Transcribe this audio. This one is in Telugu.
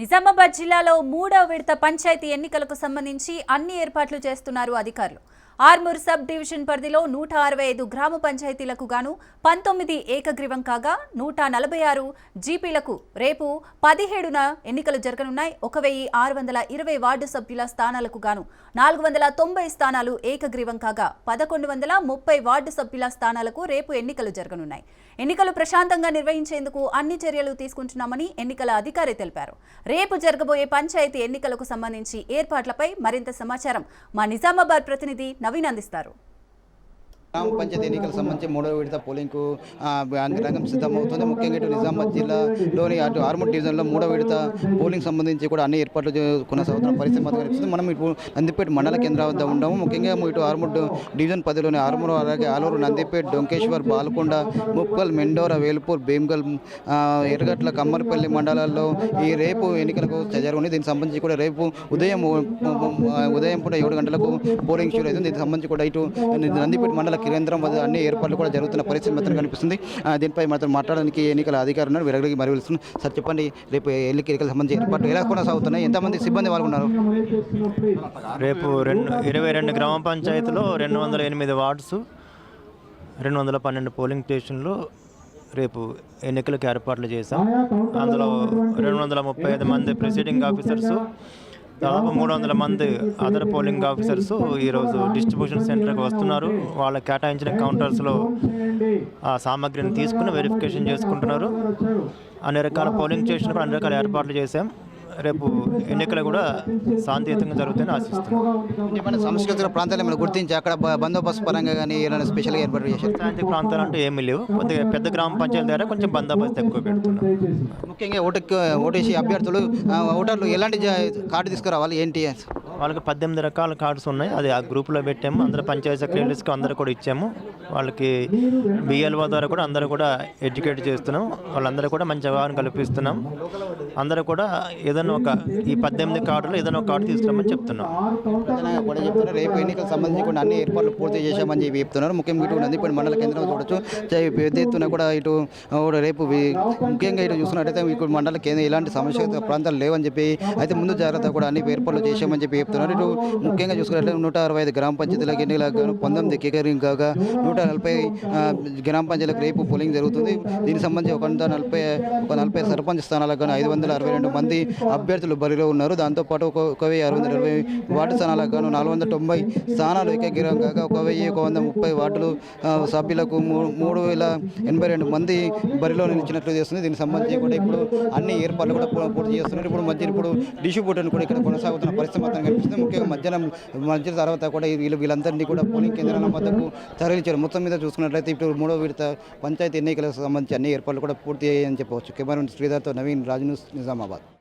నిజామాబాద్ జిల్లాలో మూడవ విడత పంచాయతీ ఎన్నికలకు సంబంధించి అన్ని ఏర్పాట్లు చేస్తున్నారు అధికారులు. ఆర్మూర్ సబ్ డివిజన్ పరిధిలో నూట అరవై ఐదు గ్రామ పంచాయతీలకు గాను పంతొమ్మిది ఏకగ్రీవం కాగా నూట నలభై ఆరు జీపీలకు రేపు పదిహేడున ఎన్నికలు జరగనున్నాయి. ఒక వెయ్యి ఆరు వందల ఇరవై వార్డు సభ్యుల స్థానాలకు గాను నాలుగు వందల తొంభై స్థానాలు ఏకగ్రీవం కాగా పదకొండు వందల ముప్పై వార్డు సభ్యుల స్థానాలకు రేపు ఎన్నికలు జరగనున్నాయి. ఎన్నికలు ప్రశాంతంగా నిర్వహించేందుకు అన్ని చర్యలు తీసుకుంటున్నామని ఎన్నికల అధికారి తెలిపారు. రేపు జరగబోయే పంచాయతీ ఎన్నికలకు సంబంధించి ఏర్పాట్లపై మరింత సమాచారం మా నిజామాబాద్ ప్రతినిధి నవీన్ అందిస్తారు గ్రామ పంచాయతీ ఎన్నికలకు సంబంధించి మూడవ విడత పోలింగ్కు ఆ, రంగం సిద్ధమవుతుంది. ముఖ్యంగా ఇటు నిజామాబాద్ జిల్లాలోని అటు ఆర్మూర్ డివిజన్లో మూడవ విడత పోలింగ్ సంబంధించి కూడా అన్ని ఏర్పాట్లు కొనసాగుతున్న పరిస్థితి మాత్రం కనిపిస్తుంది. మనం ఇటు నందిపేట మండల కేంద్రం వద్ద ఉన్నాము ముఖ్యంగా ఇటు ఆర్మూర్ డివిజన్ పదిలోని ఆర్మూర్ అలాగే ఆలూరు నందిపేట డొంకేశ్వర్ బాల్కొండ ముప్పల్ మెండోర వేల్పూర్ భీమ్గల్ ఆ, ఎర్రగట్ల కమ్మరిపల్లి మండలాల్లో ఈ రేపు ఎన్నికలకు జరుగుతుంది దీనికి సంబంధించి కూడా రేపు ఉదయం ఉదయం పూట ఏడు గంటలకు పోలింగ్ షూర్ అవుతుంది. దీనికి సంబంధించి కూడా ఇటు నందిపేట మండల కేంద్రం వద్ద అన్ని ఏర్పాట్లు కూడా జరుగుతున్న పరిస్థితి మాత్రం కనిపిస్తుంది. దీనిపై మాత్రం మాట్లాడడానికి ఎన్నికల అధికారులు ఉన్నారు. వీరడికి మరి వెళ్తున్నారు సార్ చెప్పండి రేపు ఎన్నికలకు సంబంధించి ఏర్పాట్లు ఎలా కొనసాగుతున్నాయి ఎంతమంది సిబ్బంది పాల్గొన్నారు? రేపు రెండు ఇరవై రెండు గ్రామ పంచాయతీలో రెండు వందల ఎనిమిది వార్డ్స్ రెండు వందల పన్నెండు పోలింగ్ స్టేషన్లు రేపు ఎన్నికలకు ఏర్పాట్లు చేశాం. అందులో రెండు వందల ముప్పై ఐదు మంది ప్రిసైడింగ్ ఆఫీసర్సు దాదాపు మూడు వందల మంది అదర్ పోలింగ్ ఆఫీసర్స్ ఈరోజు డిస్ట్రిబ్యూషన్ సెంటర్కి వస్తున్నారు. వాళ్ళ కేటాయించిన కౌంటర్స్లో ఆ సామాగ్రిని తీసుకుని వెరిఫికేషన్ చేసుకుంటున్నారు. అన్ని రకాల పోలింగ్ స్టేషన్ కూడా అన్ని రకాల ఏర్పాట్లు చేశాం. రేపు ఎన్నికలు కూడా శాంతియుతంగా జరుగుతాయని ఆశిస్తున్నాం. ఏమైనా సాంస్కృతిక ప్రాంతాలు ఏమైనా గుర్తించి అక్కడ బందోబస్తు పరంగా కానీ ఏమైనా స్పెషల్గా ఏర్పాటు చేశారు? శాంతి ప్రాంతాలు అంటూ ఏమీ లేవు. కొద్దిగా పెద్ద గ్రామ పంచాయతీ దగ్గర కొంచెం బందోబస్తు ఎక్కువ పెడుతున్నాం. ముఖ్యంగా ఓటుకు ఓటేసి అభ్యర్థులు ఓటర్లు ఎలాంటి కార్డు తీసుకురావాలి? ఏంటి? వాళ్ళకి పద్దెనిమిది రకాల కార్డ్స్ ఉన్నాయి. అది ఆ గ్రూప్లో పెట్టాము. అందరూ పంచాయతీ సెక్రటరీస్కి అందరూ కూడా ఇచ్చాము. వాళ్ళకి బిఎల్ఓ ద్వారా కూడా అందరూ కూడా ఎడ్యుకేట్ చేస్తున్నాం. వాళ్ళందరూ కూడా మంచి అవగాహన కల్పిస్తున్నాం. అందరూ కూడా ఏదైనా ఒక ఈ పద్దెనిమిది కార్డులు ఏదైనా ఒక కార్డు తీసుకురామని చెప్తున్నాం. కూడా చెప్తున్నారు రేపు ఎన్నికలకు సంబంధించి కూడా అన్ని ఏర్పాట్లు పూర్తి చేశామని చెప్పి చెప్తున్నారు. ముఖ్యంగా ఇటు నందిపేట మండల కేంద్రం చూడొచ్చు. పెద్ద ఎత్తున కూడా ఇటు రేపు ముఖ్యంగా ఇటు చూసినట్టయితే ఇప్పుడు మండల కేంద్రం ఎలాంటి సమస్య ప్రాంతాలు లేవని చెప్పి అయితే ముందు జాగ్రత్త కూడా అన్ని ఏర్పాట్లు చేశామని చెప్పి చెప్తున్నారు. ఇటు ముఖ్యంగా చూసుకున్నట్లయితే నూట అరవై ఐదు గ్రామ పంచాయతీలకు ఎన్నికలకు పంతొమ్మిది కేకరింగ్ కాగా నూట నలభై గ్రామ పంచాయతీలకు రేపు పోలింగ్ జరుగుతుంది. దీనికి సంబంధించి ఒక వంద నలభై ఒక నలభై సర్పంచ్ స్థానాలకు గాను ఐదు వందల అరవై రెండు మంది అభ్యర్థులు బరిలో ఉన్నారు. దాంతోపాటు ఒక ఒక వెయ్యి అరవై వందల ఇరవై వార్డు స్థానాలకు గాను నాలుగు వందల తొంభై స్థానాలు ఏకగ్రహం కాగా ఒక వెయ్యి ఒక వంద ముప్పై వార్డులు సభ్యులకు మూడు వేల ఎనభై రెండు మంది బరిలో నిలిచినట్లు చేస్తుంది దీనికి సంబంధించి కూడా ఇప్పుడు అన్ని ఏర్పాట్లు కూడా పూర్తి చేస్తున్నారు. ఇప్పుడు మధ్య ఇప్పుడు డిస్ట్రిబ్యూటర్ కూడా ఇక్కడ కొనసాగుతున్న పరిస్థితి మాత్రం కనిపిస్తుంది ముఖ్యంగా మధ్యాహ్నం మధ్య తర్వాత కూడా వీళ్ళు వీళ్ళందరినీ కూడా పోలింగ్ కేంద్రాల వద్దకు తరలించారు. మొత్తం మీద చూసుకున్నట్లయితే ఇప్పుడు మూడో విడత పంచాయతీ ఎన్నికలకు సంబంధించి అన్ని ఏర్పాట్లు కూడా పూర్తి అయ్యాయని చెప్పవచ్చు. కెమెరా శ్రీధర్తో నవీన్ రాజు నిజామాబాద్.